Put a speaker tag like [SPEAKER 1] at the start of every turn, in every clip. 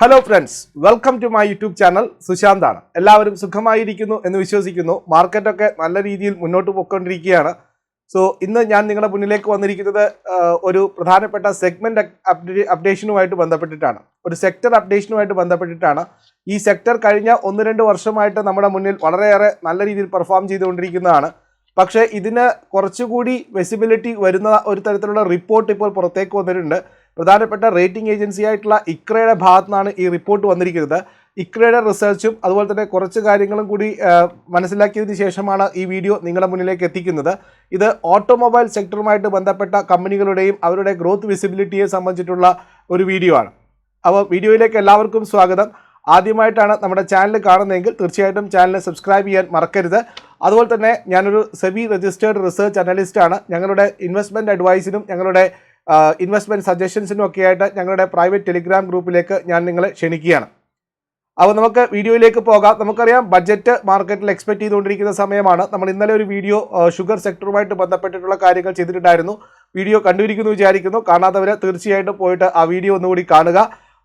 [SPEAKER 1] Hello friends welcome to my YouTube channel സുശാന്താണ് എല്ലാവരും സുഖമായിരിക്കുന്നു എന്ന് വിശ്വസിക്കുന്നു. മാർക്കറ്റൊക്കെ നല്ല രീതിയിൽ മുന്നോട്ട് പോയിക്കൊണ്ടിരിക്കുകയാണ്. സോ ഇന്ന് ഞാൻ നിങ്ങളുടെ മുന്നിലേക്ക് വന്നിരിക്കുന്നത് ഒരു പ്രധാനപ്പെട്ട സെഗ്മെന്റ് അപ്ഡേഷനുമായിട്ട് ബന്ധപ്പെട്ടിട്ടാണ്. ഒരു സെക്ടർ അപ്ഡേഷനുമായിട്ട് ബന്ധപ്പെട്ടിട്ടാണ്. ഈ സെക്ടർ കഴിഞ്ഞ ഒന്ന് രണ്ട് വർഷമായിട്ട് നമ്മുടെ മുന്നിൽ വളരെയേറെ നല്ല രീതിയിൽ പെർഫോം ചെയ്തുകൊണ്ടിരിക്കുന്നതാണ്. പക്ഷേ ഇതിന് കുറച്ചുകൂടി വെസിബിലിറ്റി വരുന്ന ഒരു തരത്തിലുള്ള റിപ്പോർട്ട് ഇപ്പോൾ പുറത്തേക്ക് വന്നിട്ടുണ്ട്. പ്രധാനപ്പെട്ട റേറ്റിംഗ് ഏജൻസി ആയിട്ടുള്ള ഇക്രയുടെ ഭാഗത്തു നിന്നാണ് ഈ റിപ്പോർട്ട് വന്നിരിക്കുന്നത്. ഇക്രയുടെ റിസർച്ചും അതുപോലെ തന്നെ കുറച്ച് കാര്യങ്ങളും കൂടി മനസ്സിലാക്കിയതിന് ശേഷമാണ് ഈ വീഡിയോ നിങ്ങളുടെ മുന്നിലേക്ക് എത്തിക്കുന്നത്. ഇത് ഓട്ടോമൊബൈൽ സെക്ടറുമായിട്ട് ബന്ധപ്പെട്ട കമ്പനികളുടെയും അവരുടെ ഗ്രോത്ത് വിസിബിലിറ്റിയെ സംബന്ധിച്ചിട്ടുള്ള ഒരു വീഡിയോ ആണ്. അപ്പോൾ വീഡിയോയിലേക്ക് എല്ലാവർക്കും സ്വാഗതം. ആദ്യമായിട്ടാണ് നമ്മുടെ ചാനൽ കാണുന്നതെങ്കിൽ തീർച്ചയായിട്ടും ചാനൽ സബ്സ്ക്രൈബ് ചെയ്യാൻ മറക്കരുത്. അതുപോലെ തന്നെ ഞാനൊരു സെബി രജിസ്റ്റേർഡ് റിസർച്ച് അനലിസ്റ്റ് ആണ്. ഞങ്ങളുടെ ഇൻവെസ്റ്റ്മെന്റ് അഡ്വൈസിനും ഞങ്ങളുടെ ഇൻവെസ്റ്റ്മെന്റ് സജഷൻസിനും ഒക്കെ ആയിട്ട് ഞങ്ങളുടെ പ്രൈവറ്റ് ടെലിഗ്രാം ഗ്രൂപ്പിലേക്ക് ഞാൻ നിങ്ങളെ ക്ഷണിക്കുകയാണ്. അപ്പോൾ നമുക്ക് വീഡിയോയിലേക്ക് പോകാം. നമുക്കറിയാം ബഡ്ജറ്റ് മാർക്കറ്റിൽ എക്സ്പെക്ട് ചെയ്തുകൊണ്ടിരിക്കുന്ന സമയമാണ്. നമ്മൾ ഇന്നലെ ഒരു വീഡിയോ ഷുഗർ സെക്ടറുമായിട്ട് ബന്ധപ്പെട്ടിട്ടുള്ള കാര്യങ്ങൾ ചെയ്തിട്ടുണ്ടായിരുന്നു. വീഡിയോ കണ്ടിരിക്കുന്നു വിചാരിക്കുന്നു. കാണാത്തവർ തീർച്ചയായിട്ടും പോയിട്ട് ആ വീഡിയോ ഒന്നുകൂടി കാണുക.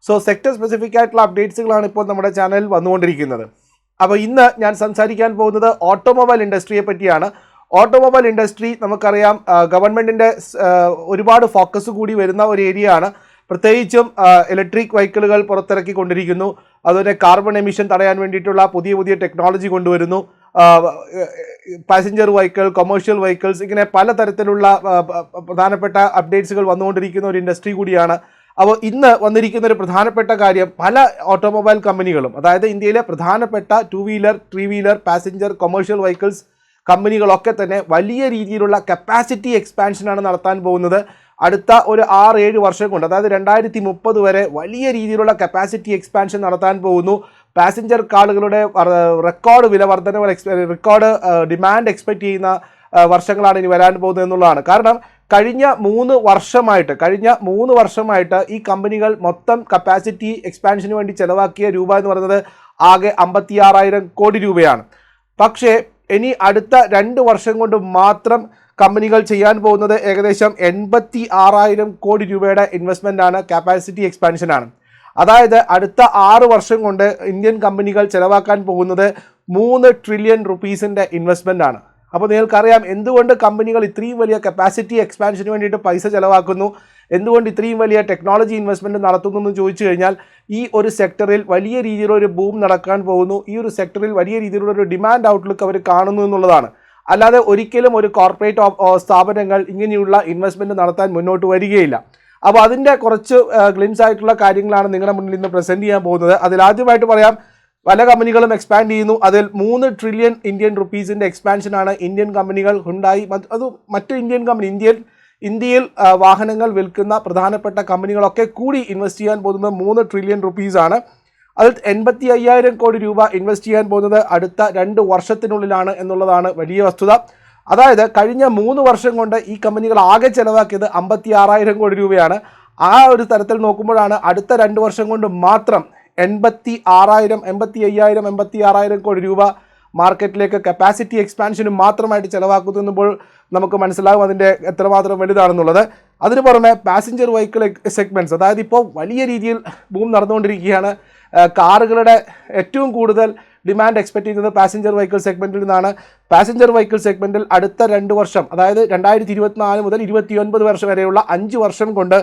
[SPEAKER 1] സോ സെക്ടർ സ്പെസിഫിക് ആയിട്ടുള്ള അപ്ഡേറ്റ്സുകളാണ് ഇപ്പോൾ നമ്മുടെ ചാനലിൽ വന്നുകൊണ്ടിരിക്കുന്നത്. അപ്പോൾ ഇന്ന് ഞാൻ സംസാരിക്കാൻ പോകുന്നത് ഓട്ടോമൊബൈൽ ഇൻഡസ്ട്രിയെ പറ്റിയാണ്. ഓട്ടോമൊബൈൽ ഇൻഡസ്ട്രി നമുക്കറിയാം ഗവൺമെന്റിന്റെ ഒരുപാട് ഫോക്കസ് കൂടി വരുന്ന ഒരു ഏരിയ ആണ് പ്രത്യേകിച്ചും ഇലക്ട്രിക് വെഹിക്കിളുകൾ പുറത്തിറക്കിക്കൊണ്ടിരിക്കുന്നു. അതുപോലെ കാർബൺ എമിഷൻ തടയാൻ വേണ്ടിയിട്ടുള്ള പുതിയ പുതിയ ടെക്നോളജി കൊണ്ടുവരുന്നു. പാസഞ്ചർ വെഹിക്കിൾ കൊമേഴ്ഷ്യൽ വെഹിക്കിൾസ് ഇങ്ങനെ പലതരത്തിലുള്ള പ്രധാനപ്പെട്ട അപ്ഡേറ്റ്സുകൾ വന്നുകൊണ്ടിരിക്കുന്ന ഒരു ഇൻഡസ്ട്രി കൂടിയാണ്. അപ്പോൾ ഇന്ന് വന്നിരിക്കുന്ന ഒരു പ്രധാനപ്പെട്ട കാര്യം പല ഓട്ടോമൊബൈൽ കമ്പനികളും അതായത് ഇന്ത്യയിലെ പ്രധാനപ്പെട്ട two wheeler three wheeler passenger commercial vehicles കമ്പനികളൊക്കെ തന്നെ വലിയ രീതിയിലുള്ള കപ്പാസിറ്റി എക്സ്പാൻഷനാണ് നടത്താൻ പോകുന്നത്. അടുത്ത ഒരു ആറ് ഏഴ് വർഷം കൊണ്ട് അതായത് രണ്ടായിരത്തി മുപ്പത് വരെ വലിയ രീതിയിലുള്ള കപ്പാസിറ്റി എക്സ്പാൻഷൻ നടത്താൻ പോകുന്നു. പാസഞ്ചർ കാറുകളുടെ റെക്കോർഡ് വില വർധന റെക്കോർഡ് ഡിമാൻഡ് എക്സ്പെക്റ്റ് ചെയ്യുന്ന വർഷങ്ങളാണ് ഇനി വരാൻ പോകുന്നത് എന്നുള്ളതാണ്. കാരണം കഴിഞ്ഞ മൂന്ന് വർഷമായിട്ട് കഴിഞ്ഞ മൂന്ന് വർഷമായിട്ട് ഈ കമ്പനികൾ മൊത്തം കപ്പാസിറ്റി എക്സ്പാൻഷന് വേണ്ടി ചെലവാക്കിയ രൂപ എന്ന് പറയുന്നത് ആകെ അമ്പത്തി ആറായിരം കോടി രൂപയാണ്. പക്ഷേ ഇനി അടുത്ത രണ്ട് വർഷം കൊണ്ട് മാത്രം കമ്പനികൾ ചെയ്യാൻ പോകുന്നത് ഏകദേശം എൺപത്തി ആറായിരം കോടി രൂപയുടെ ഇൻവെസ്റ്റ്മെന്റ് ആണ് കപ്പാസിറ്റി എക്സ്പാൻഷനാണ് അതായത് അടുത്ത ആറ് വർഷം കൊണ്ട് ഇന്ത്യൻ കമ്പനികൾ ചിലവാക്കാൻ പോകുന്നത് മൂന്ന് ട്രില്യൺ റുപ്പീസിന്റെ ഇൻവെസ്റ്റ്മെന്റ് ആണ്. അപ്പോൾ നിങ്ങൾക്കറിയാം എന്തുകൊണ്ട് കമ്പനികൾ ഇത്രയും വലിയ കപ്പാസിറ്റി എക്സ്പാൻഷന് വേണ്ടിയിട്ട് പൈസ ചെലവാക്കുന്നു? എന്തുകൊണ്ട് ഇത്രയും വലിയ ടെക്നോളജി ഇൻവെസ്റ്റ്മെന്റ് നടത്തുന്നു എന്ന് ചോദിച്ചു കഴിഞ്ഞാൽ ഈ ഒരു സെക്ടറിൽ വലിയ രീതിയിലുള്ള ഒരു ബൂം നടക്കാൻ പോകുന്നു. ഈ ഒരു സെക്ടറിൽ വലിയ രീതിയിലുള്ള ഒരു ഡിമാൻഡ് ഔട്ട്ലുക്ക് അവർ കാണുന്നു എന്നുള്ളതാണ്. അല്ലാതെ ഒരിക്കലും ഒരു കോർപ്പറേറ്റ് സ്ഥാപനങ്ങൾ ഇങ്ങനെയുള്ള ഇൻവെസ്റ്റ്മെന്റ് നടത്താൻ മുന്നോട്ട് വരികയില്ല. അപ്പോൾ അതിന്റെ കുറച്ച് ഗ്ലിംസ് ആയിട്ടുള്ള കാര്യങ്ങളാണ് നിങ്ങളുടെ മുന്നിൽ ഇന്ന് പ്രസന്റ് ചെയ്യാൻ പോകുന്നത്. അതിൽ ആദ്യമായിട്ട് പറയാം പല കമ്പനികളും എക്സ്പാൻഡ് ചെയ്യുന്നു. അതിൽ മൂന്ന് ട്രില്യൺ ഇന്ത്യൻ റുപ്പീസിന്റെ എക്സ്പാൻഷനാണ് ഇന്ത്യൻ കമ്പനികൾ ഉണ്ടായി അത് മറ്റ് ഇന്ത്യൻ കമ്പനി ഇന്ത്യൻ ഇന്ത്യയിൽ വാഹനങ്ങൾ വിൽക്കുന്ന പ്രധാനപ്പെട്ട കമ്പനികളൊക്കെ കൂടി ഇൻവെസ്റ്റ് ചെയ്യാൻ പോകുന്നത് മൂന്ന് ട്രില്യൺ റുപ്പീസാണ് അതിൽ എൺപത്തി അയ്യായിരം കോടി രൂപ ഇൻവെസ്റ്റ് ചെയ്യാൻ പോകുന്നത് അടുത്ത രണ്ട് വർഷത്തിനുള്ളിലാണ് എന്നുള്ളതാണ് വലിയ വസ്തുത. അതായത് കഴിഞ്ഞ മൂന്ന് വർഷം കൊണ്ട് ഈ കമ്പനികൾ ആകെ ചെലവാക്കിയത് അമ്പത്തി ആറായിരം കോടി രൂപയാണ്. ആ ഒരു തരത്തിൽ നോക്കുമ്പോഴാണ് അടുത്ത രണ്ട് വർഷം കൊണ്ട് മാത്രം എൺപത്തി ആറായിരം എൺപത്തി അയ്യായിരം എൺപത്തി ആറായിരം കോടി രൂപ മാർക്കറ്റിലേക്ക് കപ്പാസിറ്റി എക്സ്പാൻഷന് മാത്രമായിട്ട് ചെലവാക്കുമ്പോൾ നമുക്ക് മനസ്സിലാകും അതിന്റെ എത്രമാത്രം വലുതാണെന്നുള്ളത്. അതിന് പുറമെ പാസഞ്ചർ വെഹിക്കിൾ സെഗ്മെന്റ്സ് അതായത് ഇപ്പോൾ വലിയ രീതിയിൽ ബൂം നടന്നുകൊണ്ടിരിക്കുകയാണ്. കാറുകളുടെ ഏറ്റവും കൂടുതൽ ഡിമാൻഡ് എക്സ്പെക്ട് ചെയ്യുന്നത് പാസഞ്ചർ വെഹിക്കിൾ സെഗ്മെന്റിൽ നിന്നാണ്. പാസഞ്ചർ വെഹിക്കിൾ സെഗ്മെന്റിൽ അടുത്ത രണ്ട് വർഷം അതായത് രണ്ടായിരത്തി ഇരുപത്തിനാല് മുതൽ ഇരുപത്തിയൊൻപത് വർഷം വരെയുള്ള അഞ്ച് വർഷം കൊണ്ട്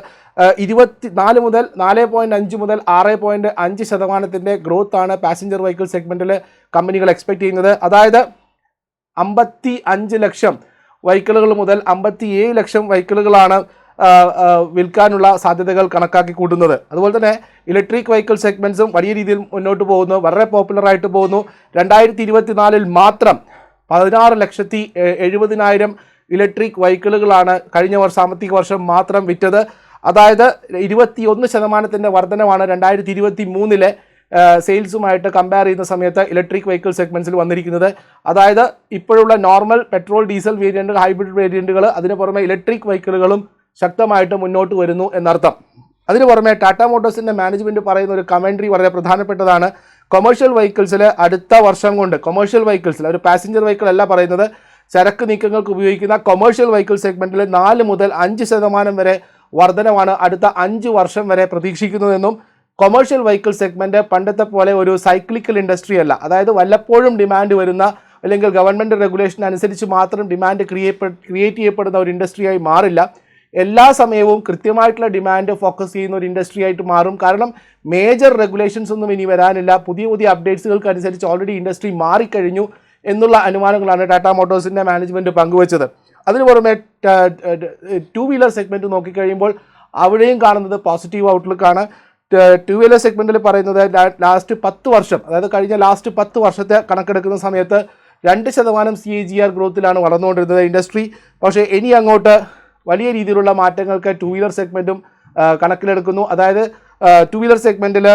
[SPEAKER 1] ഇരുപത്തി നാല് മുതൽ നാല് പോയിന്റ് അഞ്ച് മുതൽ ആറ് പോയിന്റ് അഞ്ച് ശതമാനത്തിന്റെ ഗ്രോത്ത് ആണ് പാസഞ്ചർ വെഹിക്കിൾ സെഗ്മെന്റിൽ കമ്പനികൾ എക്സ്പെക്ട് ചെയ്യുന്നത്. അതായത് അമ്പത്തി അഞ്ച് ലക്ഷം വെഹിക്കിളുകൾ മുതൽ അമ്പത്തി ഏഴ് ലക്ഷം ആ, വിൽക്കാനുള്ള സാധ്യതകൾ കണക്കാക്കി കൂട്ടുന്നത് അതുപോലെ തന്നെ ഇലക്ട്രിക് വെഹിക്കിൾ സെഗ്മെന്റ്സും വലിയ രീതിയിൽ മുന്നോട്ട് പോകുന്നു വളരെ പോപ്പുലറായിട്ട് പോകുന്നു. രണ്ടായിരത്തി ഇരുപത്തിനാലിൽ മാത്രം പതിനാറ് ലക്ഷത്തി എഴുപതിനായിരം ഇലക്ട്രിക് വെഹിക്കിളുകളാണ് കഴിഞ്ഞ വർഷം സാമ്പത്തിക വർഷം മാത്രം വിറ്റത്. അതായത് ഇരുപത്തിയൊന്ന് ശതമാനത്തിന്റെ വർധനമാണ് രണ്ടായിരത്തി ഇരുപത്തി മൂന്നിലെ സെയിൽസുമായിട്ട് കമ്പയർ ചെയ്യുന്ന സമയത്ത് ഇലക്ട്രിക് വെഹിക്കിൾ സെഗ്മെന്റ്സിൽ വന്നിരിക്കുന്നത്. അതായത് ഇപ്പോഴുള്ള നോർമൽ പെട്രോൾ ഡീസൽ വേരിയന്റുകൾ ഹൈബ്രിഡ് വേരിയന്റുകൾ അതിന് പുറമെ ഇലക്ട്രിക് വെഹിക്കിളുകളും ശക്തമായിട്ട് മുന്നോട്ട് വരുന്നു എന്നർത്ഥം. അതിന് പുറമെ ടാറ്റ മോട്ടോഴ്സിന്റെ മാനേജ്മെന്റ് പറയുന്ന ഒരു കമൻട്രി വളരെ പ്രധാനപ്പെട്ടതാണ്. കൊമേഴ്ഷ്യൽ വെഹിക്കിൾസിൽ അടുത്ത വർഷം കൊണ്ട് കൊമേഴ്ഷ്യൽ വെഹിക്കിൾസിൽ ഒരു പാസഞ്ചർ വെഹിക്കിൾ അല്ല പറയുന്നത് ചരക്ക് നീക്കങ്ങൾക്ക് ഉപയോഗിക്കുന്ന കൊമേഴ്ഷ്യൽ വെഹിക്കിൾ സെഗ്മെന്റിൽ നാല് മുതൽ അഞ്ച് ശതമാനം വരെ വർധനമാണ് അടുത്ത അഞ്ച് വർഷം വരെ പ്രതീക്ഷിക്കുന്നതെന്നും കൊമേഴ്ഷ്യൽ വെഹിക്കിൾ സെഗ്മെന്റ് പണ്ടത്തെ പോലെ ഒരു സൈക്ലിക്കൽ ഇൻഡസ്ട്രി അല്ല. അതായത് വല്ലപ്പോഴും ഡിമാൻഡ് വരുന്ന അല്ലെങ്കിൽ ഗവൺമെന്റ് റെഗുലേഷൻ അനുസരിച്ച് മാത്രം ഡിമാൻഡ് ക്രിയേറ്റ് ക്രിയേറ്റ് ചെയ്യപ്പെടുന്ന ഒരു ഇൻഡസ്ട്രിയായി മാറില്ല. എല്ലാ സമയവും കൃത്യമായിട്ടുള്ള ഡിമാൻഡ് ഫോക്കസ് ചെയ്യുന്ന ഒരു ഇൻഡസ്ട്രി ആയിട്ട് മാറും. കാരണം മേജർ റെഗുലേഷൻസ് ഒന്നും ഇനി വരാനില്ല. പുതിയ പുതിയ അപ്ഡേറ്റ്സുകൾക്ക് അനുസരിച്ച് ഓൾറെഡി ഇൻഡസ്ട്രി മാറിക്കഴിഞ്ഞു എന്നുള്ള അനുമാനങ്ങളാണ് ടാറ്റ മോട്ടോഴ്സിന്റെ മാനേജ്മെന്റ് പങ്കുവച്ചത്. അതിന് പുറമെ ടു വീലർ സെഗ്മെന്റ് നോക്കിക്കഴിയുമ്പോൾ അവിടെയും കാണുന്നത് പോസിറ്റീവ് ഔട്ട്ലുക്കാണ് ടു വീലർ സെഗ്മെന്റിൽ പറയുന്നത് ലാസ്റ്റ് പത്ത് വർഷം അതായത് കഴിഞ്ഞ ലാസ്റ്റ് പത്ത് വർഷത്തെ കണക്കെടുക്കുന്ന സമയത്ത് രണ്ട് ശതമാനം സി ജി ആർ ഗ്രോത്തിലാണ് വളർന്നുകൊണ്ടിരുന്നത് ഇൻഡസ്ട്രി പക്ഷേ ഇനി അങ്ങോട്ട് വലിയ രീതിയിലുള്ള മാറ്റങ്ങൾക്ക് ടു വീലർ സെഗ്മെന്റും കണക്കിലെടുക്കുന്നു. അതായത് ടു വീലർ സെഗ്മെന്റിൽ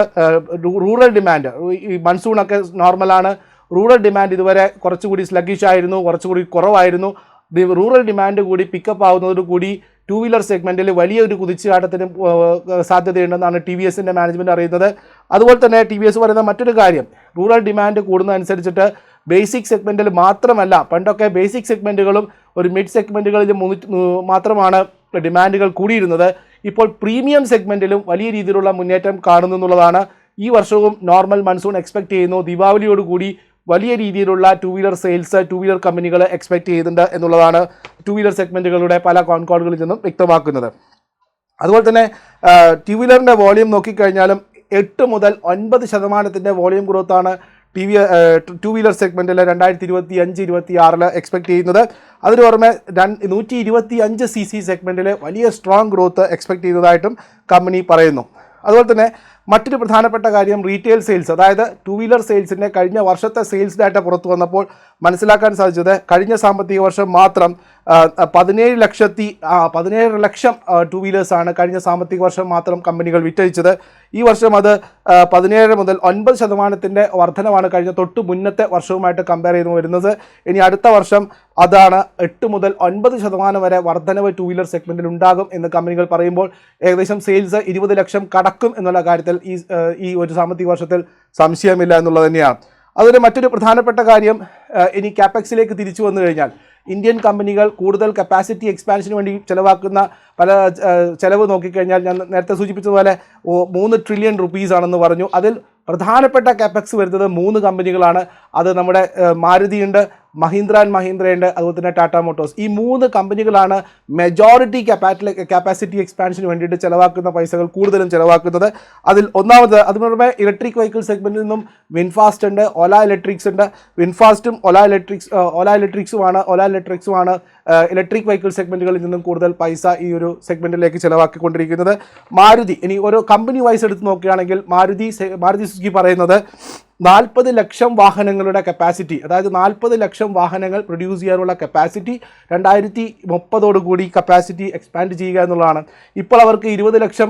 [SPEAKER 1] റൂറൽ ഡിമാൻഡ് ഈ മൺസൂണൊക്കെ നോർമലാണ് റൂറൽ ഡിമാൻഡ് ഇതുവരെ കുറച്ചുകൂടി സ്ലഗിഷ് ആയിരുന്നു കുറച്ചുകൂടി കുറവായിരുന്നു. റൂറൽ ഡിമാൻഡ് കൂടി പിക്കപ്പ് ആവുന്നതോടുകൂടി ടു വീലർ സെഗ്മെന്റിൽ വലിയൊരു കുതിച്ചുചാട്ടത്തിന് സാധ്യതയുണ്ടെന്നാണ് ടി വി എസിന്റെ മാനേജ്മെന്റ് അറിയുന്നത്. അതുപോലെ തന്നെ ടി വി എസ് പറയുന്ന മറ്റൊരു കാര്യം റൂറൽ ഡിമാൻഡ് കൂടുന്നതനുസരിച്ചിട്ട് ബേസിക് സെഗ്മെന്റിൽ മാത്രമല്ല പണ്ടൊക്കെ ബേസിക് സെഗ്മെന്റുകളും ഒരു മിഡ് സെഗ്മെന്റുകളിൽ മാത്രമാണ് ഡിമാൻഡുകൾ കൂടിയിരുന്നത്. ഇപ്പോൾ പ്രീമിയം സെഗ്മെന്റിലും വലിയ രീതിയിലുള്ള മുന്നേറ്റം കാണുന്നു എന്നുള്ളതാണ് ഈ വർഷവും നോർമൽ മൺസൂൺ എക്സ്പെക്ട് ചെയ്യുന്നു. ദീപാവലിയോടുകൂടി വലിയ രീതിയിലുള്ള two wheeler sales two wheeler കമ്പനികൾ എക്സ്പെക്ട് ചെയ്യുന്നുണ്ട് എന്നുള്ളതാണ് ടു വീലർ സെഗ്മെന്റുകളുടെ പല കോൺകോളുകളിൽ നിന്നും വ്യക്തമാക്കുന്നത്. അതുപോലെ തന്നെ ടു വീലറിന്റെ വോളിയം നോക്കിക്കഴിഞ്ഞാലും എട്ട് മുതൽ ഒൻപത് ശതമാനത്തിന്റെ വോളിയം ഗ്രോത്താണ് ടി വി ടു വീലർ സെഗ്മെന്റിൽ രണ്ടായിരത്തി ഇരുപത്തി അഞ്ച് ഇരുപത്തി ആറിൽ എക്സ്പെക്ട് ചെയ്യുന്നത്. അതിന് പുറമെ നൂറ്റി ഇരുപത്തി അഞ്ച് സി സി സെഗ്മെന്റിൽ വലിയ സ്ട്രോങ് ഗ്രോത്ത് എക്സ്പെക്ട് ചെയ്തതായിട്ടും കമ്പനി പറയുന്നു. അതുപോലെ തന്നെ മറ്റൊരു പ്രധാനപ്പെട്ട കാര്യം റീറ്റെയിൽ സെയിൽസ് അതായത് ടു വീലർ സെയിൽസിന്റെ കഴിഞ്ഞ വർഷത്തെ സെയിൽസ് ഡാറ്റ പുറത്തു വന്നപ്പോൾ മനസ്സിലാക്കാൻ സാധിച്ചത് കഴിഞ്ഞ സാമ്പത്തിക വർഷം മാത്രം പതിനേഴ് ലക്ഷത്തി പതിനേഴ് ലക്ഷം ടു വീലേഴ്സാണ് കഴിഞ്ഞ സാമ്പത്തിക വർഷം മാത്രം കമ്പനികൾ വിറ്റഴിച്ചത്. ഈ വർഷം അത് പതിനേഴ് മുതൽ ഒൻപത് ശതമാനത്തിന്റെ വർധനമാണ് കഴിഞ്ഞ തൊട്ട് മുന്നത്തെ വർഷവുമായിട്ട് കമ്പയർ ചെയ്ത് വരുന്നത്. ഇനി അടുത്ത വർഷം അതാണ് എട്ട് മുതൽ ഒൻപത് ശതമാനം വരെ വർധനവ് ടു വീലർ സെഗ്മെന്റിൽ ഉണ്ടാകും എന്ന് കമ്പനികൾ പറയുമ്പോൾ ഏകദേശം സെയിൽസ് ഇരുപത് ലക്ഷം കടക്കും എന്നുള്ള കാര്യത്തിൽ ഈ ഈ ഒരു സാമ്പത്തിക വർഷത്തിൽ സംശയമില്ല എന്നുള്ളത് തന്നെയാണ്. അതൊരു മറ്റൊരു പ്രധാനപ്പെട്ട കാര്യം ഇനി ക്യാപെക്സിലേക്ക് തിരിച്ചു വന്നു കഴിഞ്ഞാൽ ഇന്ത്യൻ കമ്പനികൾ കൂടുതൽ കപ്പാസിറ്റി എക്സ്പാൻഷന് വേണ്ടി ചിലവാക്കുന്ന പല ചിലവ് നോക്കിക്കഴിഞ്ഞാൽ ഞാൻ നേരത്തെ സൂചിപ്പിച്ചതുപോലെ മൂന്ന് ട്രില്യൺ റുപ്പീസ് ആണെന്ന് പറഞ്ഞു. അതിൽ പ്രധാനപ്പെട്ട കാപ്പക്സ് വരുന്നത് മൂന്ന് കമ്പനികളാണ്. അത് നമ്മുടെ മാരുതിയുണ്ട് മഹീന്ദ്ര ആൻഡ് മഹീന്ദ്രയുണ്ട് അതുപോലെ തന്നെ ടാറ്റ മോട്ടോഴ്സ്. ഈ മൂന്ന് കമ്പനികളാണ് മെജോറിറ്റി കപ്പാറ്റി കപ്പാസിറ്റി എക്സ്പാൻഷന് വേണ്ടിയിട്ട് ചിലവാക്കുന്ന പൈസകൾ കൂടുതലും ചിലവാക്കുന്നത്. അതിൽ ഒന്നാമത് അതിന് പുറമെ ഇലക്ട്രിക് വെഹിക്കിൾ സെഗ്മെന്റിൽ നിന്നും വിൻഫാസ്റ്റ് ഉണ്ട് ഒല ഇലക്ട്രിക്സ് ഉണ്ട്. വിൻഫാസ്റ്റും ഒല ഇലക്ട്രിക്സ് ഒല ഇലക്ട്രിക്സുമാണ് ഒല ഇലക്ട്രിക്സുമാണ് ഇലക്ട്രിക് വെഹിക്കിൾ സെഗ്മെന്റുകളിൽ നിന്നും കൂടുതൽ പൈസ ഈ ഒരു സെഗ്മെന്റിലേക്ക് ചിലവാക്കിക്കൊണ്ടിരിക്കുന്നത്. മാരുതി ഇനി ഓരോ കമ്പനി വൈസ് എടുത്ത് നോക്കുകയാണെങ്കിൽ മാരുതി മാരുതി സുസുക്കി പറയുന്നത് നാൽപ്പത് ലക്ഷം വാഹനങ്ങളുടെ കപ്പാസിറ്റി അതായത് നാൽപ്പത് ലക്ഷം വാഹനങ്ങൾ പ്രൊഡ്യൂസ് ചെയ്യാനുള്ള കപ്പാസിറ്റി രണ്ടായിരത്തി മുപ്പതോടുകൂടി കപ്പാസിറ്റി എക്സ്പാൻഡ് ചെയ്യുക എന്നുള്ളതാണ്. ഇപ്പോൾ അവർക്ക് ഇരുപത് ലക്ഷം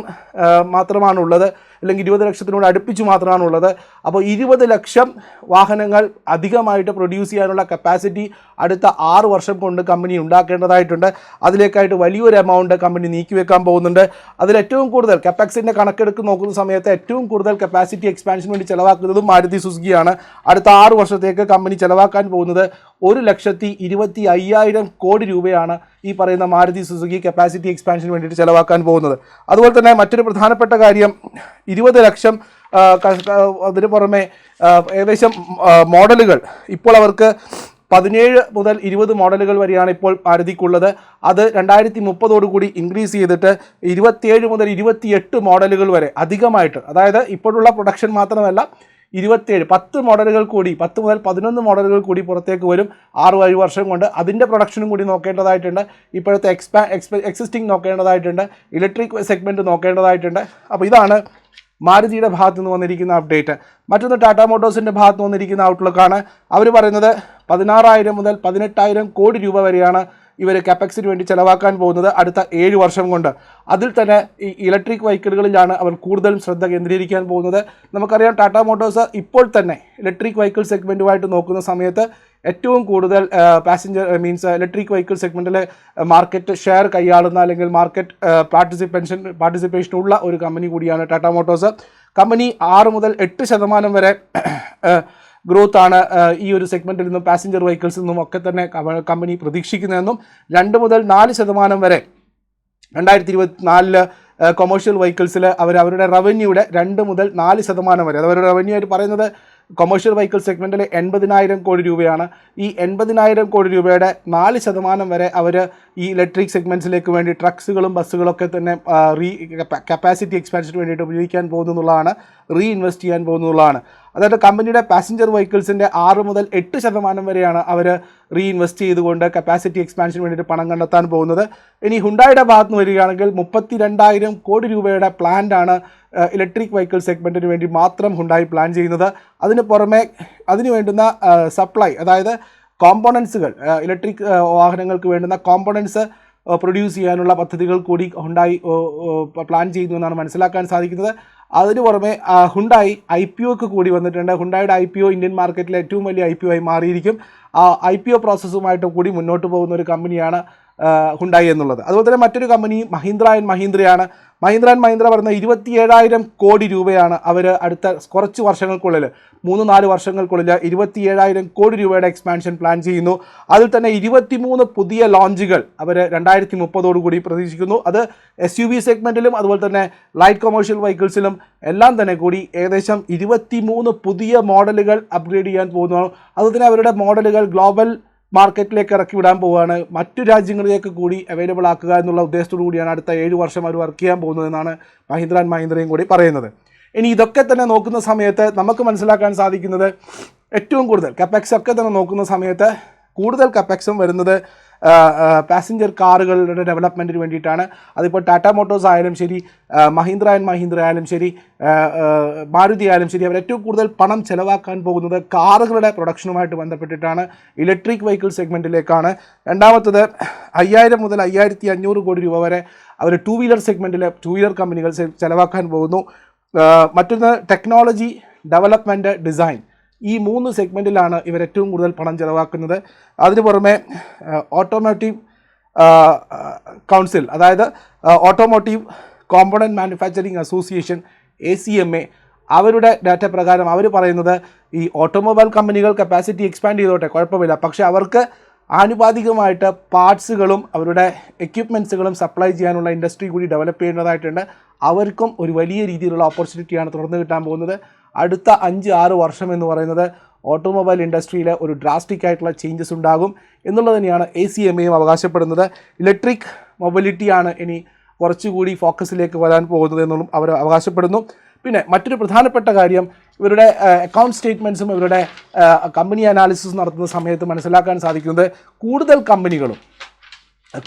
[SPEAKER 1] മാത്രമാണുള്ളത്. അല്ലെങ്കിൽ ഇരുപത് ലക്ഷത്തിനോട് അടുപ്പിച്ച് മാത്രമാണുള്ളത്. അപ്പോൾ ഇരുപത് ലക്ഷം വാഹനങ്ങൾ അധികമായിട്ട് പ്രൊഡ്യൂസ് ചെയ്യാനുള്ള കപ്പാസിറ്റി അടുത്ത ആറ് വർഷം കൊണ്ട് കമ്പനി ഉണ്ടാക്കേണ്ടതായിട്ടുണ്ട്. അതിലേക്കായിട്ട് വലിയൊരു എമൗണ്ട് കമ്പനി നീക്കിവെക്കാൻ പോകുന്നുണ്ട്. അതിൽ ഏറ്റവും കൂടുതൽ കപ്പാക്സിന്റെ കണക്കെടുക്ക് നോക്കുന്ന സമയത്ത് ഏറ്റവും കൂടുതൽ കപ്പാസിറ്റി എക്സ്പാൻഷന് വേണ്ടി ചിലവാക്കുന്നതും മാരുതി സുസുക്കിയാണ്. അടുത്ത ആറ് വർഷത്തേക്ക് കമ്പനി ചിലവാക്കാൻ പോകുന്നത് ഒരു ലക്ഷത്തി ഇരുപത്തി അയ്യായിരം കോടി രൂപയാണ് ഈ പറയുന്ന മാരുതി സുസുക്കി കപ്പാസിറ്റി എക്സ്പാൻഷന് വേണ്ടിയിട്ട് ചിലവാക്കാൻ പോകുന്നത്. അതുപോലെ തന്നെ മറ്റൊരു പ്രധാനപ്പെട്ട കാര്യം ഇരുപത് ലക്ഷം അതിന് പുറമെ ഏകദേശം മോഡലുകൾ. ഇപ്പോൾ അവർക്ക് പതിനേഴ് മുതൽ ഇരുപത് മോഡലുകൾ വരെയാണ് ഇപ്പോൾ മാരുതിക്കുള്ളത്. അത് രണ്ടായിരത്തി മുപ്പതോടുകൂടി ഇൻക്രീസ് ചെയ്തിട്ട് ഇരുപത്തിയേഴ് മുതൽ ഇരുപത്തിയെട്ട് മോഡലുകൾ വരെ അധികമായിട്ട് അതായത് ഇപ്പോഴുള്ള പ്രൊഡക്ഷൻ മാത്രമല്ല ഇരുപത്തിയേഴ് പത്ത് മോഡലുകൾ കൂടി പത്ത് മുതൽ പതിനൊന്ന് മോഡലുകൾ കൂടി പുറത്തേക്ക് വരും ആറ് ഏഴ് വർഷം കൊണ്ട്. അതിന്റെ പ്രൊഡക്ഷനും കൂടി നോക്കേണ്ടതായിട്ടുണ്ട്. ഇപ്പോഴത്തെ എക്സ്പാ എക്സിസ്റ്റിംഗ് നോക്കേണ്ടതായിട്ടുണ്ട്. ഇലക്ട്രിക് സെഗ്മെന്റ് നോക്കേണ്ടതായിട്ടുണ്ട്. അപ്പോൾ ഇതാണ് മാരുതിയുടെ ഭാഗത്തു നിന്ന് വന്നിരിക്കുന്ന അപ്ഡേറ്റ് മറ്റൊന്ന് ടാറ്റ മോട്ടോഴ്സിന്റെ ഭാഗത്ത് വന്നിരിക്കുന്ന ഔട്ട്ലുക്കാണ് അവർ പറയുന്നത് പതിനാറായിരം മുതൽ പതിനെട്ടായിരം കോടി രൂപ വരെയാണ് ഇവർ കപ്പക്സിന് വേണ്ടി ചിലവാക്കാൻ പോകുന്നത് അടുത്ത ഏഴ് വർഷം കൊണ്ട്. അതിൽ തന്നെ ഈ ഇലക്ട്രിക് വെഹിക്കിളുകളിലാണ് അവർ കൂടുതലും ശ്രദ്ധ കേന്ദ്രീകരിക്കാൻ പോകുന്നത്. നമുക്കറിയാം ടാറ്റ മോട്ടോഴ്സ് ഇപ്പോൾ തന്നെ ഇലക്ട്രിക് വെഹിക്കിൾ സെഗ്മെന്റുമായിട്ട് നോക്കുന്ന സമയത്ത് ഏറ്റവും കൂടുതൽ പാസഞ്ചർ മീൻസ് ഇലക്ട്രിക് വെഹിക്കിൾ സെഗ്മെന്റിലെ മാർക്കറ്റ് ഷെയർ കൈയാളുന്ന അല്ലെങ്കിൽ മാർക്കറ്റ് പാർട്ടിസിപ്പൻഷൻ ഉള്ള ഒരു കമ്പനി കൂടിയാണ് ടാറ്റ മോട്ടോഴ്സ് കമ്പനി ആറ് മുതൽ എട്ട് ശതമാനം വരെ ഗ്രോത്ത് ആണ് ഈ ഒരു സെഗ്മെന്റിൽ നിന്നും പാസഞ്ചർ വെഹിക്കിൾസിൽ നിന്നും ഒക്കെ തന്നെ കമ്പ- കമ്പനി പ്രതീക്ഷിക്കുന്നതെന്നും രണ്ട് മുതൽ നാല് ശതമാനം വരെ രണ്ടായിരത്തി ഇരുപത്തിനാലിൽ കൊമേഴ്ഷ്യൽ വെഹിക്കിൾസിൽ അവർ അവരുടെ റവന്യൂയുടെ രണ്ട് മുതൽ നാല് ശതമാനം വരെ അത് അവരുടെ റവന്യൂ ആയിട്ട് പറയുന്നത് കൊമേഴ്ഷ്യൽ വെഹിക്കിൾ സെഗ്മെന്റിൽ എൺപതിനായിരം കോടി രൂപയാണ്. ഈ എൺപതിനായിരം കോടി രൂപയുടെ നാല് ശതമാനം വരെ അവർ ഈ ഇലക്ട്രിക് സെഗ്മെന്റ്സിലേക്ക് വേണ്ടി ട്രക്സുകളും ബസ്സുകളൊക്കെ തന്നെ റീ കപ്പാസിറ്റി എക്സ്പാൻഷന് വേണ്ടിയിട്ട് ഉപയോഗിക്കാൻ പോകുന്നു എന്നുള്ളതാണ് റീ ഇൻവെസ്റ്റ് ചെയ്യാൻ പോകുന്നു അതായത് കമ്പനിയുടെ പാസഞ്ചർ വെഹിക്കിൾസിന്റെ ആറ് മുതൽ എട്ട് ശതമാനം വരെയാണ് അവർ റീഇൻവെസ്റ്റ് ചെയ്തുകൊണ്ട് കപ്പാസിറ്റി എക്സ്പാൻഷന് വേണ്ടിയിട്ട് പണം കണ്ടെത്താൻ പോകുന്നത്. ഇനി ഹുണ്ടായുടെ ഭാഗത്ത് നിന്ന് വരികയാണെങ്കിൽ മുപ്പത്തി രണ്ടായിരം കോടി രൂപയുടെ പ്ലാന്റാണ് ഇലക്ട്രിക് വെഹിക്കിൾ സെഗ്മെന്റിന് വേണ്ടി മാത്രം ഹുണ്ടായി പ്ലാൻ ചെയ്യുന്നത്. അതിന് പുറമെ അതിന് വേണ്ടുന്ന സപ്ലൈ അതായത് കോമ്പോണൻസുകൾ ഇലക്ട്രിക് വാഹനങ്ങൾക്ക് വേണ്ടുന്ന കോമ്പോണൻസ് പ്രൊഡ്യൂസ് ചെയ്യാനുള്ള പദ്ധതികൾ കൂടി ഹുണ്ടായി പ്ലാൻ ചെയ്യുന്നു എന്നാണ് മനസ്സിലാക്കാൻ സാധിക്കുന്നത്. അതിന് പുറമെ ഹുണ്ടായി ഐ പി ഒക്ക് കൂടി വന്നിട്ടുണ്ട്. ഹുണ്ടായുടെ ഐ പി ഒ ഇന്ത്യൻ മാർക്കറ്റിലെ ഏറ്റവും വലിയ ഐ പി ഒ ആയി മാറിയിരിക്കും. ആ ഐ പി ഒ പ്രോസസ്സുമായിട്ട് കൂടി മുന്നോട്ട് പോകുന്ന ഒരു കമ്പനിയാണ് ഹുണ്ടായി എന്നുള്ളത്. അതുപോലെ തന്നെ മറ്റൊരു കമ്പനി മഹീന്ദ്ര ആൻഡ് മഹീന്ദ്രയാണ്. മഹീന്ദ്ര ആൻഡ് മഹീന്ദ്ര പറയുന്ന ഇരുപത്തിയേഴായിരം കോടി രൂപയാണ് അവർ അടുത്ത കുറച്ച് വർഷങ്ങൾക്കുള്ളിൽ മൂന്ന് നാല് വർഷങ്ങൾക്കുള്ളിൽ ഇരുപത്തിയേഴായിരം കോടി രൂപയുടെ എക്സ്പാൻഷൻ പ്ലാൻ ചെയ്യുന്നു. അതിൽ തന്നെ ഇരുപത്തിമൂന്ന് പുതിയ ലോഞ്ചുകൾ അവർ രണ്ടായിരത്തി മുപ്പതോടുകൂടി പ്രതീക്ഷിക്കുന്നു. അത് എസ് യു വി സെഗ്മെന്റിലും അതുപോലെ തന്നെ ലൈറ്റ് കൊമേഴ്ഷ്യൽ വെഹിക്കിൾസിലും എല്ലാം തന്നെ കൂടി ഏകദേശം ഇരുപത്തിമൂന്ന് പുതിയ മോഡലുകൾ അപ്ഗ്രേഡ് ചെയ്യാൻ പോകുന്നു അതുപോലെ തന്നെ അവരുടെ മോഡലുകൾ ഗ്ലോബൽ മാർക്കറ്റിലേക്ക് ഇറക്കി വിടാൻ പോവുകയാണ്. മറ്റു രാജ്യങ്ങളിലേക്ക് കൂടി അവൈലബിൾ ആക്കുക എന്നുള്ള ഉദ്ദേശത്തോടു കൂടിയാണ് അടുത്ത ഏഴ് വർഷം അവർ വർക്ക് ചെയ്യാൻ പോകുന്നതെന്നാണ് മഹീന്ദ്ര ആൻഡ് മഹീന്ദ്രയും കൂടി പറയുന്നത്. ഇനി ഇതൊക്കെ തന്നെ നോക്കുന്ന സമയത്ത് നമുക്ക് മനസ്സിലാക്കാൻ സാധിക്കുന്നത് ഏറ്റവും കൂടുതൽ കപ്പാക്സ് ഒക്കെ തന്നെ നോക്കുന്ന സമയത്ത് കൂടുതൽ കപ്പാക്സും വരുന്നത് പാസഞ്ചർ കാറുകളുടെ ഡെവലപ്മെന്റിന് വേണ്ടിയിട്ടാണ്. അതിപ്പോൾ ടാറ്റ മോട്ടോഴ്സ് ആയാലും ശരി മഹീന്ദ്ര ആൻഡ് മഹീന്ദ്ര ആയാലും ശരി മാരുതി ആയാലും ശരി അവർ ഏറ്റവും കൂടുതൽ പണം ചെലവാക്കാൻ പോകുന്നത് കാറുകളുടെ പ്രൊഡക്ഷനുമായിട്ട് ബന്ധപ്പെട്ടിട്ടാണ്. ഇലക്ട്രിക് വെഹിക്കിൾ സെഗ്മെന്റിലേക്കാണ് രണ്ടാമത്തത് അയ്യായിരം മുതൽ അയ്യായിരത്തി അഞ്ഞൂറ് കോടി രൂപ വരെ അവർ ടു വീലർ സെഗ്മെന്റിലെ ടു വീലർ കമ്പനികൾ ചെലവാക്കാൻ പോകുന്നു. മറ്റൊന്ന് ടെക്നോളജി ഡെവലപ്മെന്റ് ഡിസൈൻ ഈ മൂന്ന് സെഗ്മെന്റിലാണ് ഇവർ ഏറ്റവും കൂടുതൽ പണം ചിലവാക്കുന്നത്. അതിന് പുറമെ ഓട്ടോമോട്ടീവ് കൗൺസിൽ അതായത് automotive component manufacturing association A C M A അവരുടെ ഡാറ്റ പ്രകാരം അവർ പറയുന്നത് ഈ ഓട്ടോമൊബൈൽ കമ്പനികൾ കപ്പാസിറ്റി എക്സ്പാൻഡ് ചെയ്തോട്ടെ കുഴപ്പമില്ല. പക്ഷേ അവർക്ക് ആനുപാതികമായിട്ട് പാർട്സുകളും അവരുടെ എക്യുപ്മെൻസുകളും സപ്ലൈ ചെയ്യാനുള്ള ഇൻഡസ്ട്രി കൂടി ഡെവലപ്പ് ചെയ്യേണ്ടതായിട്ടുണ്ട്. അവർക്കും ഒരു വലിയ രീതിയിലുള്ള ഓപ്പർച്യൂണിറ്റിയാണ് തുറന്നു കിട്ടാൻ പോകുന്നത്. അടുത്ത അഞ്ച് ആറ് വർഷം എന്ന് പറയുന്നത് ഓട്ടോമൊബൈൽ ഇൻഡസ്ട്രിയിലെ ഒരു ഡ്രാസ്റ്റിക് ആയിട്ടുള്ള ചേഞ്ചസ് ഉണ്ടാകും എന്നുള്ളത് തന്നെയാണ് എ സി എം എയും അവകാശപ്പെടുന്നത്. ഇലക്ട്രിക് മൊബിലിറ്റിയാണ് ഇനി കുറച്ചുകൂടി ഫോക്കസിലേക്ക് വരാൻ പോകുന്നത് എന്നും അവർ അവകാശപ്പെടുന്നു. പിന്നെ മറ്റൊരു പ്രധാനപ്പെട്ട കാര്യം ഇവരുടെ അക്കൗണ്ട് സ്റ്റേറ്റ്മെന്റ്സും ഇവരുടെ കമ്പനി അനാലിസിസ് നടത്തുന്ന സമയത്ത് മനസ്സിലാക്കാൻ സാധിക്കുന്നത് കൂടുതൽ കമ്പനികളും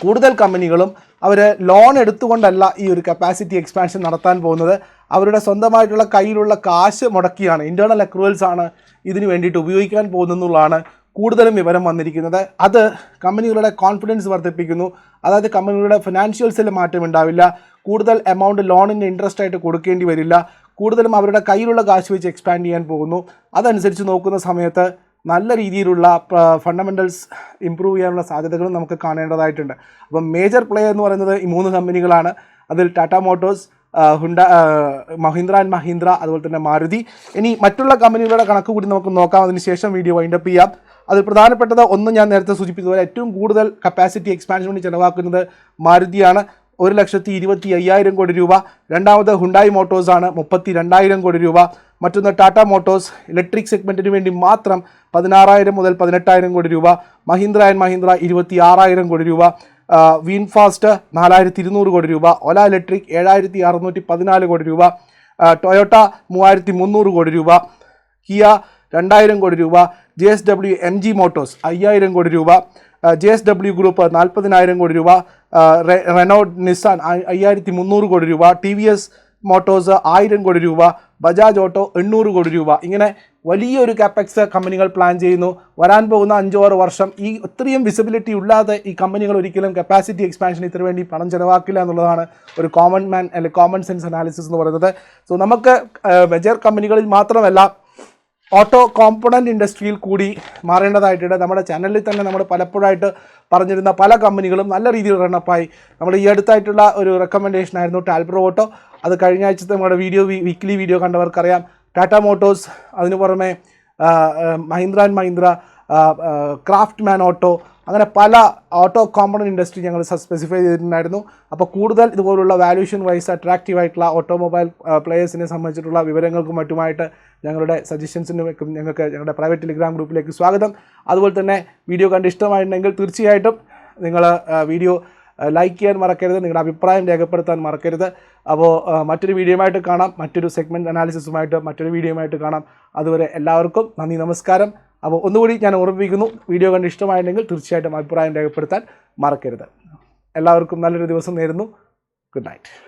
[SPEAKER 1] കൂടുതൽ കമ്പനികളും അവർ ലോൺ എടുത്തുകൊണ്ടല്ല ഈ ഒരു കപ്പാസിറ്റി എക്സ്പാൻഷൻ നടത്താൻ പോകുന്നത്. അവരുടെ സ്വന്തമായിട്ടുള്ള കയ്യിലുള്ള കാശ് മുടക്കിയാണ്. ഇന്റേർണൽ അക്രൂവൽസ് ആണ് ഇതിന് വേണ്ടിയിട്ട് ഉപയോഗിക്കാൻ പോകുന്നതെന്നുള്ളതാണ് കൂടുതലും വിവരം വന്നിരിക്കുന്നത്. അത് കമ്പനികളുടെ കോൺഫിഡൻസ് വർദ്ധിപ്പിക്കുന്നു. അതായത് കമ്പനികളുടെ ഫിനാൻഷ്യൽസിൽ മാറ്റം ഉണ്ടാവില്ല. കൂടുതൽ എമൗണ്ട് ലോണിന്റെ ഇൻട്രസ്റ്റ് ആയിട്ട് കൊടുക്കേണ്ടി വരില്ല. കൂടുതലും അവരുടെ കയ്യിലുള്ള കാശ് വെച്ച് എക്സ്പാൻഡ് ചെയ്യാൻ പോകുന്നു. അതനുസരിച്ച് നോക്കുന്ന സമയത്ത് നല്ല രീതിയിലുള്ള ഫണ്ടമെന്റൽസ് ഇമ്പ്രൂവ് ചെയ്യാനുള്ള സാധ്യതകളും നമുക്ക് കാണേണ്ടതായിട്ടുണ്ട്. അപ്പം മേജർ പ്ലെയർ എന്ന് പറയുന്നത് ഈ മൂന്ന് കമ്പനികളാണ് അതിൽ Tata Motors Hyundai Mahindra and Mahindra അതുപോലെ തന്നെ മാരുതി. ഇനി മറ്റുള്ള കമ്പനികളുടെ കണക്ക് കൂടി നമുക്ക് നോക്കാം. അതിനുശേഷം വീഡിയോ വൈൻഡപ്പ് ചെയ്യാം. അതിൽ പ്രധാനപ്പെട്ടത് ഒന്ന് ഞാൻ നേരത്തെ സൂചിപ്പിച്ചതുപോലെ ഏറ്റവും കൂടുതൽ കപ്പാസിറ്റി എക്സ്പാൻഷൻ വേണ്ടി ചെലവാക്കുന്നത് മാരുതിയാണ്. ഒരു ലക്ഷത്തി ഇരുപത്തി അയ്യായിരം കോടി രൂപ. രണ്ടാമത് ഹുണ്ടായി മോട്ടോഴ്സാണ് മുപ്പത്തി രണ്ടായിരം കോടി രൂപ. മറ്റൊന്ന് ടാറ്റ മോട്ടോഴ്സ് ഇലക്ട്രിക് സെഗ്മെന്റിന് വേണ്ടി മാത്രം പതിനാറായിരം മുതൽ പതിനെട്ടായിരം കോടി രൂപ. മഹീന്ദ്ര ആൻഡ് മഹീന്ദ്ര ഇരുപത്തി ആറായിരം കോടി രൂപ. വീൻഫാസ്റ്റ് നാലായിരത്തി ഇരുന്നൂറ് കോടി രൂപ ഒല ഇലക്ട്രിക് ഏഴായിരത്തി അറുന്നൂറ്റി പതിനാല് കോടി രൂപ ടൊയോട്ട മൂവായിരത്തി മുന്നൂറ് കോടി രൂപ കിയ രണ്ടായിരം കോടി രൂപ J S W M G Motors അയ്യായിരം കോടി രൂപ ജെ എസ് ഡബ്ല്യു ഗ്രൂപ്പ് നാൽപ്പതിനായിരം കോടി രൂപ റെനോഡ് റെ- റെനോൾഡ് നിസാൻ അയ്യായിരത്തി മുന്നൂറ് കോടി രൂപ ടി വി എസ് മോട്ടോഴ്സ് ആയിരം കോടി രൂപ ബജാജ് ഓട്ടോ എണ്ണൂറ് കോടി രൂപ ഇങ്ങനെ വലിയൊരു കാപ്പക്സ് കമ്പനികൾ പ്ലാൻ ചെയ്യുന്നു. വരാൻ പോകുന്ന അഞ്ചോ ആറ് വർഷം ഈ ഇത്രയും വിസിബിലിറ്റി ഇല്ലാതെ ഈ കമ്പനികൾ ഒരിക്കലും കപ്പാസിറ്റി എക്സ്പാൻഷൻ ഇത്ര വേണ്ടി പണം ചെലവാക്കില്ല എന്നുള്ളതാണ് ഒരു കോമൺ മാൻ അല്ലെങ്കിൽ കോമൺ സെൻസ് അനാലിസിസ് എന്ന് പറയുന്നത്. സോ നമുക്ക് മെജർ കമ്പനികളിൽ മാത്രമല്ല ഓട്ടോ കോമ്പണന്റ് ഇൻഡസ്ട്രിയിൽ കൂടി മാറേണ്ടതായിട്ടുണ്ട്. നമ്മുടെ ചാനലിൽ തന്നെ നമ്മൾ പലപ്പോഴായിട്ട് പറഞ്ഞിരുന്ന പല കമ്പനികളും നല്ല രീതിയിൽ റണ്ണപ്പായി നമ്മൾ ഈ അടുത്തായിട്ടുള്ള ഒരു റെക്കമെൻഡേഷൻ ആയിരുന്നു ടാൽബ്രോ ഓട്ടോ അത് കഴിഞ്ഞ ആഴ്ചത്തെ നമ്മുടെ വീഡിയോ വീക്ക്ലി വീഡിയോ കണ്ടവർക്കറിയാം. ടാറ്റ മോട്ടോഴ്സ് അതിനു പുറമെ Mahindra and Mahindra Craftsman auto അങ്ങനെ പല ഓട്ടോ കോമ്പണന്റ് ഇൻഡസ്ട്രി ഞങ്ങൾ സ്പെസിഫൈ ചെയ്തിട്ടുണ്ടായിരുന്നു. അപ്പോൾ കൂടുതൽ ഇതുപോലുള്ള വാല്യൂഷൻ വൈസ് അട്രാക്റ്റീവ് ആയിട്ടുള്ള ഓട്ടോമൊബൈൽ പ്ലേയേഴ്സിനെ സംബന്ധിച്ചിട്ടുള്ള വിവരങ്ങൾക്കും മറ്റുമായിട്ട് ഞങ്ങളുടെ സജഷൻസിനും ഞങ്ങൾക്ക് ഞങ്ങളുടെ പ്രൈവറ്റ് ടെലിഗ്രാം ഗ്രൂപ്പിലേക്ക് സ്വാഗതം. അതുപോലെ തന്നെ വീഡിയോ കണ്ട് ഇഷ്ടമായിട്ടുണ്ടെങ്കിൽ തീർച്ചയായിട്ടും നിങ്ങൾ വീഡിയോ ലൈക്ക് ചെയ്യാൻ മറക്കരുത് നിങ്ങളുടെ അഭിപ്രായം രേഖപ്പെടുത്താൻ മറക്കരുത്. അപ്പോൾ മറ്റൊരു വീഡിയോയുമായിട്ട് കാണാം മറ്റൊരു സെഗ്മെന്റ് അനാലിസിസുമായിട്ട് മറ്റൊരു വീഡിയോയുമായിട്ട് കാണാം. അതുവരെ എല്ലാവർക്കും നന്ദി നമസ്കാരം. അപ്പോൾ ഒന്നുകൂടി ഞാൻ ഓർമ്മിപ്പിക്കുന്നു വീഡിയോ കണ്ട് ഇഷ്ടമായിട്ടുണ്ടെങ്കിൽ തീർച്ചയായിട്ടും അഭിപ്രായം രേഖപ്പെടുത്താൻ മറക്കരുത്. എല്ലാവർക്കും നല്ലൊരു ദിവസം നേരുന്നു. Good night